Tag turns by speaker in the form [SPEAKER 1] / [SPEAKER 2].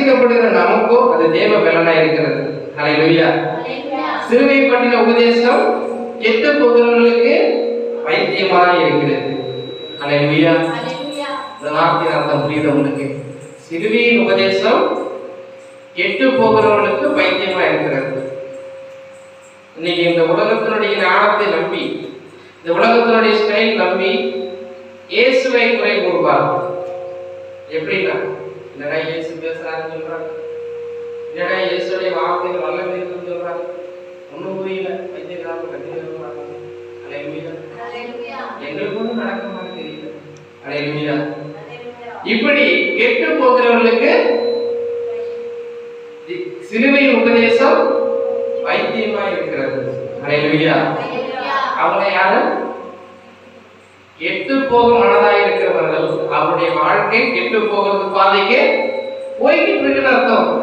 [SPEAKER 1] ரட்சிக்கப்படுகிற நமக்கோ அது தேவ பலனா இருக்கிறது. ஹalleluya சிலுவை பற்றின உபதேசம் கெட்டு போகிறவர்களுக்கு வைத்தியமாக இருக்கிறது. ஹalleluya இந்த வார்த்தையின் அர்த்தம் புரியுது உங்களுக்கு? உபதேசம் கெட்டு போகிறவர்களுக்கு பைத்தியமா இருக்கிறது. இன்னைக்கு இந்த உலகத்தினுடைய ஞானத்தை நம்பி இந்த உலகத்தினுடைய ஸ்டைல் நம்பி இயேசுவை குறை கூறுவார் எப்படின்னா என்னடா இயேசு பேசுறாருன்னு சொல்றாங்க என்னடா இயேசுடைய வார்த்தைகள் வல்லமை இருக்குன்னு சொல்றாங்க ஒண்ணும் புரியல. சொல்றாங்க அலையா எங்களுக்கு ஒன்றும் நடக்க மாதிரி தெரியல. அலையா இப்படி கெட்டு போகிறவர்களுக்கு சிலுவையின் உபதேசம் வைத்தியமா இருக்கிறது. அலையா அவங்களை யாரு கெட்டு போகும் மனதாய் இருக்கிறவர்கள் வாழ்க்கை கெட்டு போகிறது பாதைக்கு போய்கிட்டு இருக்குன்னு அர்த்தம்.